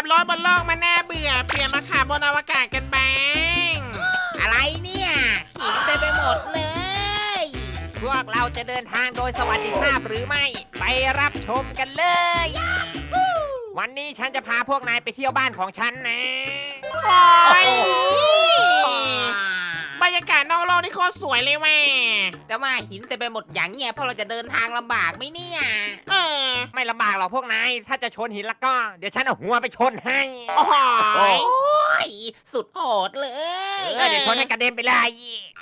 ับรถบนโลกมันน่าเบื่อ เปลี่ยนมาขับบนอวกาศกันบ้างอะไรเนี่ยหินเต็มไปหมดเลย พวกเราจะเดินทางโดยสวัสดิภาพหรือไม่ ไปรับชมกันเลย วันนี้ฉันจะพาพวกนายไปเที่ยวบ้านของฉันนะ โอ้ย รรยากาศนอกโลกนี่โคตรสวยเลยแม่แต่ว่าหินเต็มไปหมดอย่างเงี้ยพวกเราจะเดินทางลำบากไหมเนี่ย เออไม่ลำบากหรอกพวกนาย ถ้าจะชนหินแล้วก็ เดี๋ยวฉันเอาหัวไปชนให้ โอ้โหโอ้ยสุดโหดเลยเออเดี๋ยวชนให้กระเด็นไปเลย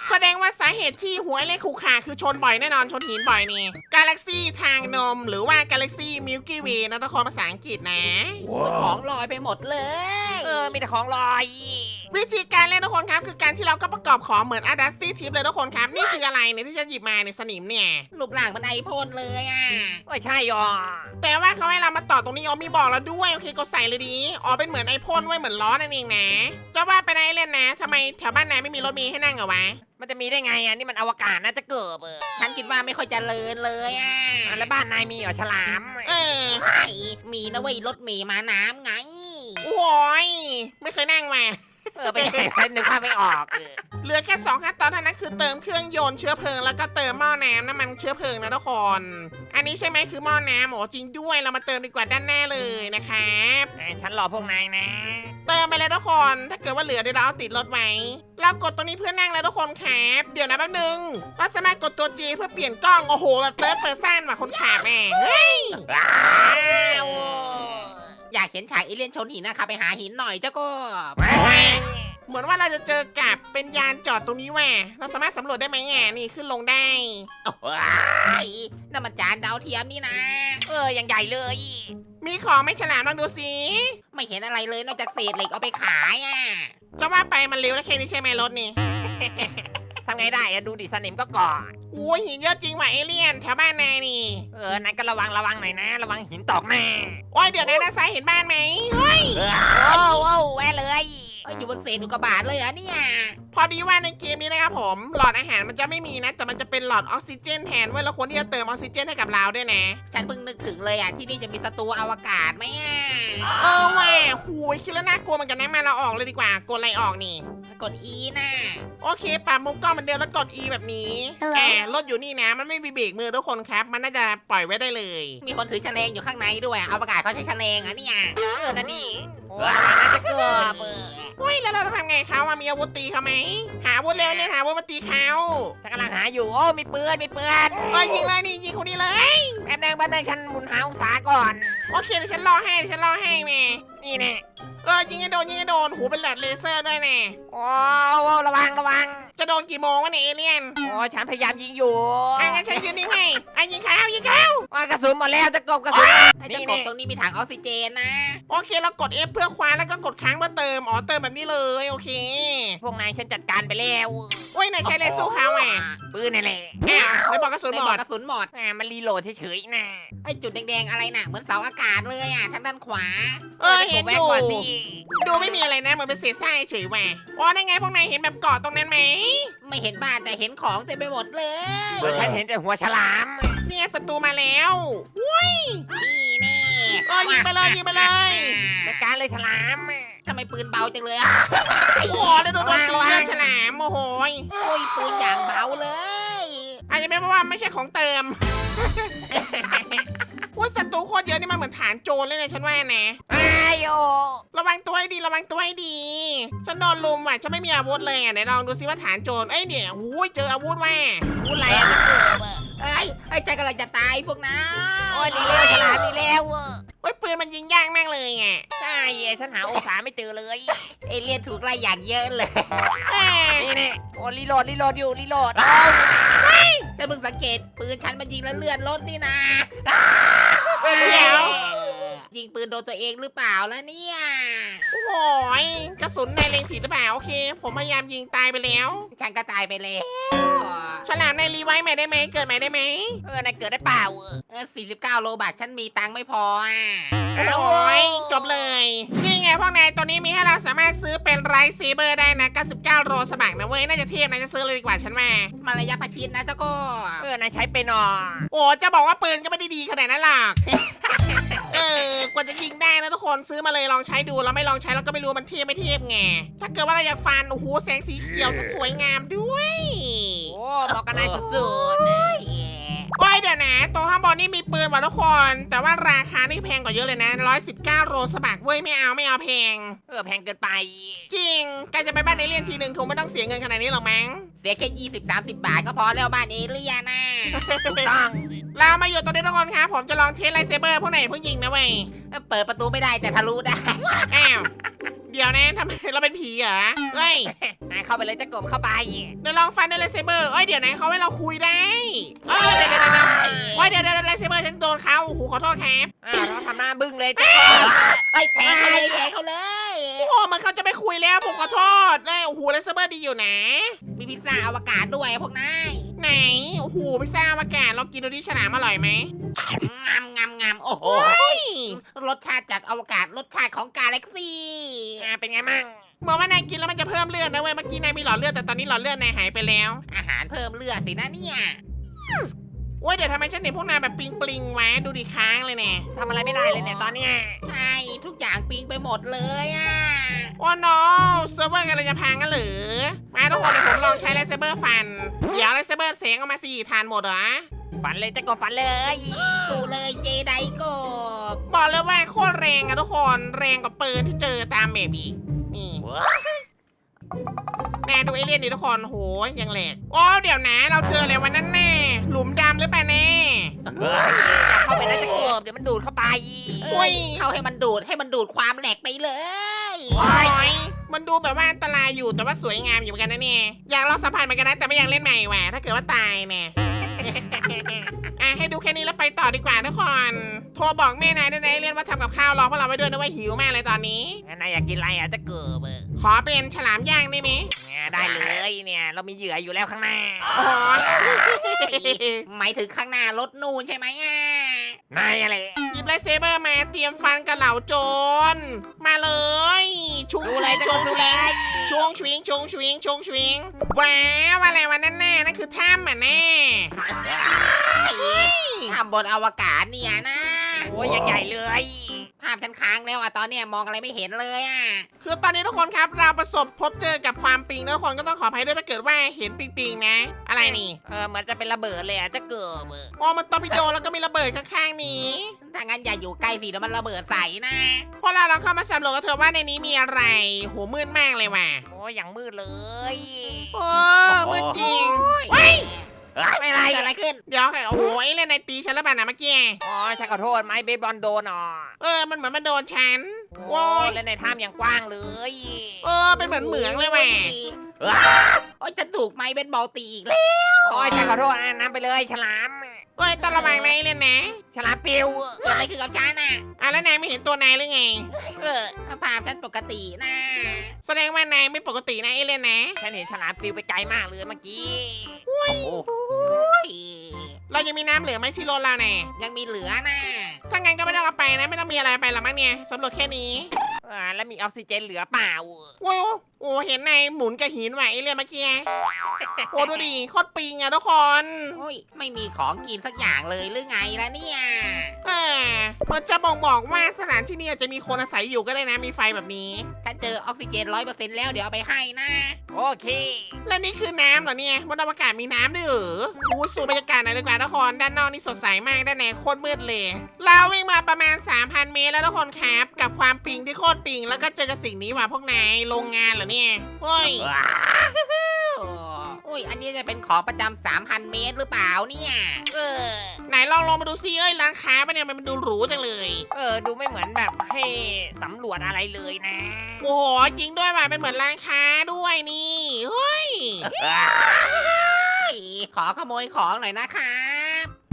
แสดงว่าสาเหตุที่หัวเล็กขู่ขาคือชนบ่อยแน่นอนชนหินบ่อยนี่กาแล็กซี่ทางนมหรือว่ากาแล็กซี่มิลกี้เวย์นะทุกคนภาษาอังกฤษนะ ของลอยไปหมดเลย เออมีแต่ของลอย วิธีการเล่นทุกคนครับ คือการที่เราก็ประกอบของเหมือนอาดัสตี้ทิปเลยทุกคนครับ นี่คืออะไรเนี่ยที่ฉันหยิบมาเนี่ยสนิมเนี่ยรูปร่างมันไอพ่นเลยอะไม่ใช่หรอแต่ว่าเขาให้เรามาต่อตรงนี้อ๋อมีบอกแล้วด้วยโอเคก็ใส่เลยดีอ๋อเป็นเหมือนไอพ่นไว้ยเหมือนล้อนั่นเองนะจะว่าไปได้เล่นนะทำไมแถวบ้านนายไม่มีรถเมีให้นั่งเหรอวะมันจะมีได้ไงอะนี่มันอวกาศน่าจะเกิดเออฉันคิดว่าไม่ค่อยเจริญเลยอะอะแล้วบ้านนายมีเหรอฉลาม เออไอ้มีนะเว้ยรถเมย์มาน้ำไงโอ้ยไม่เคยนั่งมา เออไปไหนวะนึกภาพไม่ออกเออเหลือแค่2ขั้นตอนเท่านั้นคือเติมเครื่องยนต์เชื้อเพลิงแล้วก็เติมหม้อน้ำน้ำมันเชื้อเพลิงนะทุกคน อันนี้ใช่ไหมคือหม้อน้ำโอ้จริงด้วยเรามาเติมดีกว่าด้านหน้าเลยนะครับอะฉันรอพวกนายนะ เติมไปเลยทุกคน ถ้าเกิดว่าเหลือเดี๋ยวเราเอาติดรถไว้ เรากดตัวนี้เพื่อนั่งแล้วทุกคนครับเดี๋ยวนะแป๊บนึงเราสามารถกดตัว G เพื่อเปลี่ยนกล้องโอ้โหแบบเติร์ดเปอร์ซันว่ะคนขับแม่เฮ้ย อ ยากเห็นฉากเอเลี่ยนชนหินนะคะไปหาหินหน่อยเจ้าก็เหมือนว่าเราจะเจอกับเป็นยานจอดตรงนี้แหว่เราสามารถสำรวจได้ไหมอะนี่ขึ้นลงได้โอ้ยนั่นมันจานดาวเทียมนี่นะ เออยังใหญ่เลย มีของไม่ฉลามลองดูสิไม่เห็นอะไรเลยนอกจากเศษเหล็กเอาไปขายอะ จะว่าไปมันเร็วนะแค่นี้ใช่ไหมรถนี่ ทำไงได้อะดูดิสนิมก็เกาะโอ้ยหินเยอะจริงว่ะเอเลี่ยนแถวบ้านนายนี่ เออนายก็ระวังระวังหน่อยนะ ระวังหินตอกแน่โอ้ยเดี๋ยวนะด้านซ้ายเห็นบ้านไหมเฮ้ย โอ้โอ้แวะเลยเอ้ยอยู่บนเศษอุกกาบาตเลยเหรอะเนี่ย พอดีว่าในเกมนี้นะครับผม หลอดอาหารมันจะไม่มีนะ แต่มันจะเป็นหลอดออกซิเจนแทนไว้ยแล้วควรที่จะเติมออกซิเจนให้กับเราด้วยนะ ฉันเพิ่งนึกถึงเลยอะที่นี่จะมีศัตรูอวกาศไหมอะ เออว่ะหูยคิดแล้วน่ากลัวเหมือนกันนะมาเราออกเลยดีกว่ากดอะไรออกนี่ กด E น่ะ โอเคปรับมุมกล้องเหมือนเดิมแล้วกด E แบบนี้แอบรถอยู่นี่นะ มันไม่มีเบรกมือทุกคนครับ มันน่าจะปล่อยไว้ได้เลย มีคนถือแฉลงอยู่ข้างในด้วยอวกาศเขาใช้แฉลงอะเนี่ยเออนั่นนี่โอ้ยน่าจะเกือบเออเฮ้ย แล้วเราจะทำไงเขาอะมีอาวุธตีเขาไหม หาอาวุธเร็วเนี่ยหาอาวุธมาตีเขาฉันกำลังหาอยู่ โอ้ มีปืน มีปืนเอ้ยยิงเลยนี่ยิงคนนี้เลย แป๊บนึงแป๊บนึงฉันหมุนหาองศาก่อน โอเคเดี๋ยวฉันรอให้เดี๋ยวฉันรอให้แม่นี่แน่ เออยิงให้โดนยิงให้โดนหูเป็นแหลดเลเซอร์ด้วยแน่ โอ้โอ้ระวังระวัง จะโดนกี่โมงวะเนี่ยเอเลี่ยนโอ้ฉันพยายามยิงอยู่อะงั้นฉันยืนนิ่งให้อะยิงเขายิงเขาโอ้ยกระสุนหมดแล้วจะกบกระสุนไอ้นี่เจ้ากบแน่ตรงนี้มีถังออกซิเจนนะ โอเคเรากด F เพื่อคว้าแล้วก็กดค้างเพื่อเติม อ๋อเติมแบบนี้เลยโอเคพวกนายฉันจัดการไปแล้วโอ้ยนายใช้เลเซอร์เขาอะปืนนี่แหละอ้าวไม่บอกกระสุนในหมบอดกกระสุนหมด อ่ามันรีโหลดเฉยๆนะไอ้จุดแดงๆอะไรน่ะ เหมือนเสาอากาศเลยอะทางด้านขวาเออเห็นอยู่แวะก่อนสิดูไม่มีอะไรนะเหมือนเป็นเศษทรายเฉยว่ะอ๋อนั่นไงพวกนายเห็นแบบเกาะตรงนั้นไหมไม่เห็นบ้านแต่เห็นของเต็มไปหมดเลยส่วนฉันเห็นแต่หัวฉลาม เนี่ยศัตรูมาแล้วนี่แน่เออยิงไปเลยยิงไปเลยจัดการเลยฉลาม ทำไมปืนเบาจังเลยอะโอ้โหแล้วโดนโดนตีเลือดฉลามโอ้โหยโอ้ยปืนอย่างเบาเลยอาจจะเป็นเพราะว่าไม่ใช่ของเติม ว่าศัตรูโคตรเยอะนี่มันเหมือนฐานโจรเลยนะฉันว่านะ ไอ้โอระวังตัวให้ดีระวังตัวให้ดี ฉันโดนลุมว่ะฉันไม่มีอาวุธเลยอะไหนลองดูซิว่าฐานโจรเอ้ยเนี่ยหูยเจออาวุธว่ะพูดอะไรอะจะเกิดอะเอ้ยไอ้ใจกำลังจะตายพวกนั้นโอ้ยรีเร็วฉลามรีเร็วอะเฮ้ยปืนมันยิงยากมากเลยอะใช่อะฉันหาองศาไม่เจอเลย เอเลี่ยนถูกไล่อย่างเยอะเลยแหม่นี่แน่โอ้รีโหลดรีโหลดอยู่รีโหลดจะเพิ่งสังเกตปืนฉันมันยิงแล้วเลื่อนรถนี่นะเดี๋ยวยิง ปืนโดนตัวเองหรือเปล่าแล้วเนี่ย โอ้โหยกระสุนในเล็งผิดหรือเปล่า โอเค ผมพยายามยิงตายไปแล้ว ฉันก็ตายไปแล้ว ฉลามในรีไวท์ใหม่ได้ไหมเกิดใหม่ได้ไหมเออนายเกิดได้เปล่าอะเออ49 โลบาทฉันมีตังค์ไม่พออะโอ้ยจบเลย นี่ไงพ่อวกนายตัวนี้มีให้เราสามารถซื้อเป็นไรซ์เซเบอร์ได้นะ 99โรสบักนะเว้ย น่าจะเทียบนะจะซื้อเลยดีกว่าฉันมามาระยะประชิดนะเจ้าก็ เออนายใช้ไปหนอโอ้จะบอกว่าปืนก็ไม่ได้ดีขนาดนั้นหรอก เออกว่าจะยิงได้นะทุกคนซื้อมาเลยลองใช้ดูแล้วไม่ลองใช้เราก็ไม่รู้มันเทียบไม่เทียบไง ถ้าเกิดว่าเราอยากฟันโอ้โหแสงสีเขียวสวยงามด้วยโอ้ เหมาะกับนายสุดสุดๆเลยโอ้ยเดี๋ยวนะตัวข้างบนนี่มีปืนว่ะทุกคน แต่ว่าราคานี่แพงกว่าเยอะเลยนะ119โรสบักเว้ยไม่เอาไม่เอาแพงๆเออแพงเกินไป จริงใกล้จะไปบ้านเอเลี่ยนทีหนึ่งคงไม่ต้องเสียเงินขนาดนี้หรอกมั้งเสียแค่ยี่สิบสามสิบบาทก็พอแล้วบ้านเอเลียนะถูกต้องเรามาอยู่ตรงนี้ทุกคนครับผมจะลองเทสไลท์เซเบอร์พวกไหนเพิ่งยิงนะเว้ยเปิดประตูไม่ได้แต่ทะลุได้อ้าวเดี๋ยวนะทำไมเราเป็นผีเหรอเฮ้ยนายเข้าไปเลยจะกบเข้าไปเดี๋ยวลองฟันด้วยไลท์เซเบอร์เอ้ยเดี๋ยวนะเขาให้เราคุยได้เออเดี๋ยวเดี๋ยวเดี๋ยวเฮ้ยเดี๋ยวเดี๋ยวไลท์เซเบอร์ฉันโดนเขาโอ้โหขอโทษครับอ้าวเราทำหน้าบึ้งเลยจะกบไอ้ยแทงเขาเลยแทงเขาเลยโอ้โหเหมันเขาจะไปคุยแล้วผมขอโทษเลยโอ้โหไลท์เซเบอร์ดีอยู่นะมีพิซซ่าอวกาศด้วยพวกนายไหนโอ้โหพิซซ่าอวกาศเรากินดูดิฉลามอร่อยไหมงามงามงามโอ้โหเฮ้ยรสชาติจากอวกาศรสชาติของกาแล็กซี่อ่าเป็นไงมั่ง เหมือนว่านายกินแล้วมันจะเพิ่มเลือดนะเว้ยเมื่อกี้นายมีหลอดเลือดแต่ตอนนี้หลอดเลือดนายหายไปแล้วอาหารเพิ่มเลือดสินะเนี่ยโอ้ยเดี๋ยวทำไมฉันเห็นพวกนายแบบปลิงปลิงๆวะดูดิค้างเลยเนี่ย ทำอะไรไม่ได้เลยเนี่ยตอนเนี้ยใช่ทุกอย่างปิงไปหมดเลยอะโอ้โนเซิร์ฟเวอร์กำลังจะพังกันเหรือมาทุกคนเดี๋ยวผมลองใช้ไลท์เซเบอร์ฟัน เดี๋ยวไลท์เซเบอร์เสียงออกมาสี่ทานหมดเหรอฝันเลยจะกบฝันเลยดูเลยเจไดโกบบอกเลยว่าโคตรแรงอะทุกคนแรงกว่าปืนที่เจอตามเมบีกนี่ แน่ดูเอเลี่ยนดิทุกคนโหยังแหลกโอ้เดี๋ยวนะ เราเจออะไรวันนั้นแน่ หลุมดำหรือเปล่าแน่เฮ้ยอย่าเข้าไปนะจะกบเดี๋ยวมันดูดเข้าไปเอ้ยเข้าให้มันดูดให้มันดูดความแหลกไปเลย โอ้ยมันดูแบบว่าอันตรายอยู่แต่ว่าสวยงามอยู่เหมือนกันนะเนี่ยอยากลองสัมผัสเหมือนกันนะแต่ไม่อยากเล่นใหม่ว่ะถ้าเกิดว่าตายเนี่ย อะให้ดูแค่นี้แล้วไปต่อดีกว่าทุกคนโทรบอกแม่นายด้วยนะเรียนว่าทำกับข้าวรอพวกเราไว้ด้วยนะว่าหิวมากเลยตอนนี้ นายอยากกินอะไรอะจะเกิบเออขอเป็นฉลามย่างได้ไหมเนี่ยได้เลยเนี่ย เรามีเหยื่ออยู่แล้วข้างหน้า โอ้โห หมายถึงข้างหน้ารถนูนใช่ไหมอะนายอะไรหยิบไลท์เซเบอร์มาเตรียมฟันกับเหล่าโจรมาเลยชุงดูชเลวิยงจะชกงบชดูวิเลงยชงชวิงชงชวิงชงชวิงว้าวอะไรวะนั่นแน่นั่นคือถ้ำอะแน่ ทำบนอวกาศเนี่ยนะโอ้ยยังใหญ่เลย ภาพฉันค้างแล้วอะตอนเนี้ยมองอะไรไม่เห็นเลยอะคือตอนนี้ทุกคนครับเราประสบพบเจอกับความปิงนะทุกคนก็ต้องขออภัยด้วยถ้าเกิดว่าเห็นปิงปิงๆนะ อะไรนี่เออเหมือนจะเป็นระเบิดเลยอะจะเกิบเอออ๋อมันตอร์ปิโดแล้วก็มีระเบิดข้างๆนี้ถ้างั้นอย่าอยู่ใกล้สิเดี๋ยวมันระเบิดใส่นะพวกเราลองเข้ามาสำรวจกันเถอะว่าในนี้มีอะไรโหมืดมากเลยว่ะโอ้ยอย่างมืดเลย โอ้มืดจริงเฮ้ย ไม่ไรเกิดอะไรขึ้น เดี๋ยวโอ้โหไอ้เล่นในตีฉันแล้วป่ะนะเมื่อกี้ อ๋อฉันขอโทษไม้เบสบอลโดนอะเออ มันเหมือนมันโดนฉัน โอ้โอ้ยเล่นในถ้ำอย่างกว้างเลยเออ เป็นเหมือนเหมืองเลยว่ะโอ้ยจะถูกไม้เบสบอลตีอีกแล้วโอ้ยฉันขอโทษอะน้ำไปเลยฉลามเอ้ยต้องระวังนะไอ้เล่นนะ ฉลามปิวเกิดอะไรขึ้นกับฉันน่ะอะแล้วนายไม่เห็นตัวนายหรือไง เออภาพฉันปกตินะแสดงว่านายไม่ปกตินะไอ้เล่นนะ ฉันเห็นฉลามปิวไปไกลมากเลยเมื่อกี้โอ้ย เรายังมีน้ำเหลือไหมที่รถเราเนี่ยยังมีเหลือนะถ้างั้นก็ไม่ต้องเอาไปนะ ไม่ต้องมีอะไรไปหรอกมั้งเนี่ยสำรวจแค่นี้ อ่าแล้วมีออกซิเจนเหลือเปล่าโอ้ย โอ้เห็นนายหมุนกับหินว่ะไอ้เล่นเมื่อกี้โอ้ดูดิโคตรปิงอะทุกคน โอ้ยไม่มีของกินสักอย่างเลยหรือไงล่ะเนี่ยเออมันจะบ่งบอกว่าสถานที่นี่อาจจะมีคนอาศัยอยู่ก็ได้นะมีไฟแบบนี้ ฉันเจอออกซิเจนร้อยเปอร์เซ็นต์แล้วเดี๋ยวเอาไปให้นะ โอเค และนี่คือน้ำเหรอเนี่ยบนอวกาศมีน้ำด้วยเหรอโอ้สูดบรรยากาศหน่อยดีกว่าทุกคนด้านนอกนี่สดใสมากด้านในโคตรมืดเลยเราวิ่งมาประมาณ 3,000 เมตรแล้วทุกคนครับ กับความปิงที่โคตรปิงแล้วก็เจอกับสิ่งนี้ว่ะพวกนายโรงงานเหรอเนี่ยเฮ้ยโอ้ย อันนี้จะเป็นของประจำสามพันเมตรหรือเปล่าเนี่ย เออ ไหนลองลงมาดูซิเอ้ยร้านค้าปะเนี่ย มันดูหรูจังเลย เออ ดูไม่เหมือนแบบให้สำรวจอะไรเลยนะ โอ้โห จริงด้วยว่ะเป็นเหมือนร้านค้าด้วยนี่ เฮ้ย ขอขโมยของหน่อยนะครับ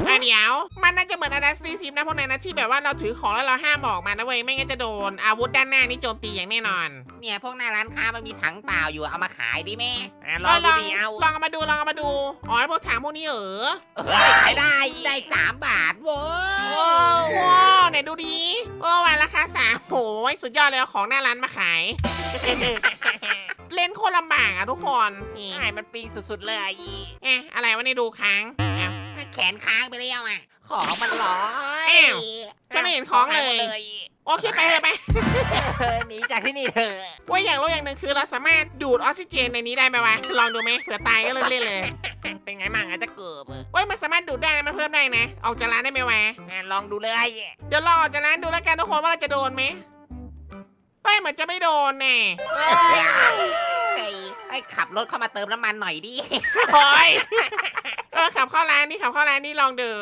อะเดี๋ยว มันน่าจะเหมือนอาดัสซีซิมนะพวกนายนะที่แบบว่าเราถือของแล้วเราห้ามออกมานะเว้ยไม่งั้นจะโดนอาวุธด้านหน้านี่โจมตีอย่างแน่นอน เนี่ยพวกหน้าร้านค้ามันมีถังเปล่าอยู่เอามาขายดิแม่อะลองลดูองดิเอาลองเอามาดูลองเอามาดูอ๋อไอ้พวกถังพวกนี้เออเฮ้ยขายได้ได้สามบาทโว้โอ้ยว้าวไหนดูดีโอ้วันราคาสามโอ้ยสุดยอดเลยเอาของหน้าร้านมาขาย เล่นโคตรลำบากอะทุกคนนี่ใช่มันปิงสุดๆเลย เอ๊ะอะไรวะนี่ดูค้างอ้าว แขนค้างไปแล้วอะของมันลอยอ้าวฉันไม่เห็นของเลยหายหมดโอเคไปเถอะไปเออหนีจากที่นี่เถอะว่าอย่างรู้อย่างหนึ่งคือเราสามารถดูดออกซิเจนในนี้ได้ไหมวะ ลองดูไหมเผื่อตายก็เลิกเล่นเลยเป็นไงมั่งอาจจะเกิบเว้ยมันสามารถดูดได้นะมันเพิ่มได้นะ ออกจากร้านได้ไหมวะอะลองดูเลย เดี๋ยวลองออกจากร้านดูแล้วกันทุกคนว่าเราจะโดนไหมเฮ้ยเหมือนจะไม่โดนแน่ไอ้ไอ้ขับรถเข้ามาเติมน้ำมันหน่อยดิโอ้ย เออขับเข้าร้านนี่ขับเข้าร้านนี่ลองเดอ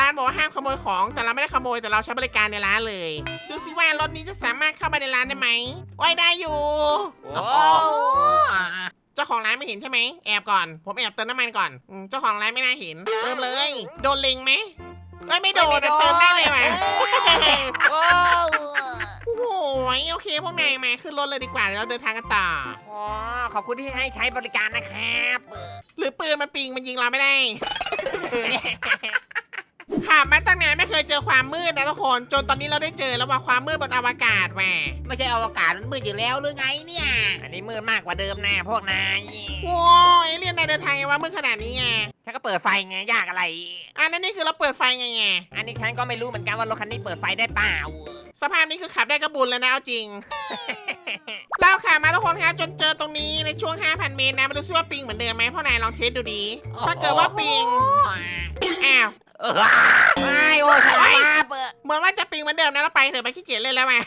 ร้านบอกว่าห้ามขโมยของ แต่เราไม่ได้ขโมยแต่เราใช้บริการในร้านเลย ดูสิว่ารถนี้จะสามารถเข้าไปในร้านได้ไหมโอ้ยได้อยู่โอ้เจ้าของร้านไม่เห็นใช่ไหมแอบก่อน ผมแอบเติมน้ำมันก่อนอืมเจ้าของร้านไม่น่าเห็นเติมเลย โดนเล็งไหมเอ้ยไม่โดนอะเติมได้เลยว่ะโอ้โอ้ โหโอเคพวกนายมาขึ้นรถเลยดีกว่าเดี๋ยวเราเดินทางกันต่อ อ๋อขอบคุณที่ให้ใช้บริการนะครับหรือปืนมันปิงมันยิงเราไม่ได้ ขับมาตั้งนานไม่เคยเจอความมืดนะทุกคนจนตอนนี้เราได้เจอแล้วว่าความมืดบนอวกาศแหมไม่ใช่อวกาศมันมืดอยู่แล้วหรือไงเนี่ย อันนี้มืดมากกว่าเดิมนะพวกนายโอ้ย เรียนนายเดินทางไงวะมืดขนาดนี้ไงฉันก็เปิดไฟไงยากอะไรอันนั้นนี่คือเราเปิดไฟไงไงอันนี้ฉันก็ไม่รู้เหมือนกันว่ารถคันนี้เปิดไฟได้เปล่า สภาพนี้คือขับได้กระบุญแล้วนะเอาจริง เราขับมาทุกคนครับจนเจอตรงนี้ในช่วง 5,000 เมตรนะมาดูซิว่าปิงเหมือนเดิมไหมพ่อนายลองเทสดูดีถ้าเกิดว่าปิงอ้าวเออไม่โอ้ฉันมาเปิดเหมือนว่าจะปิงเหมือนเดิมนะเราไปเถอะไปขี้เกียจเล่นแล้วมา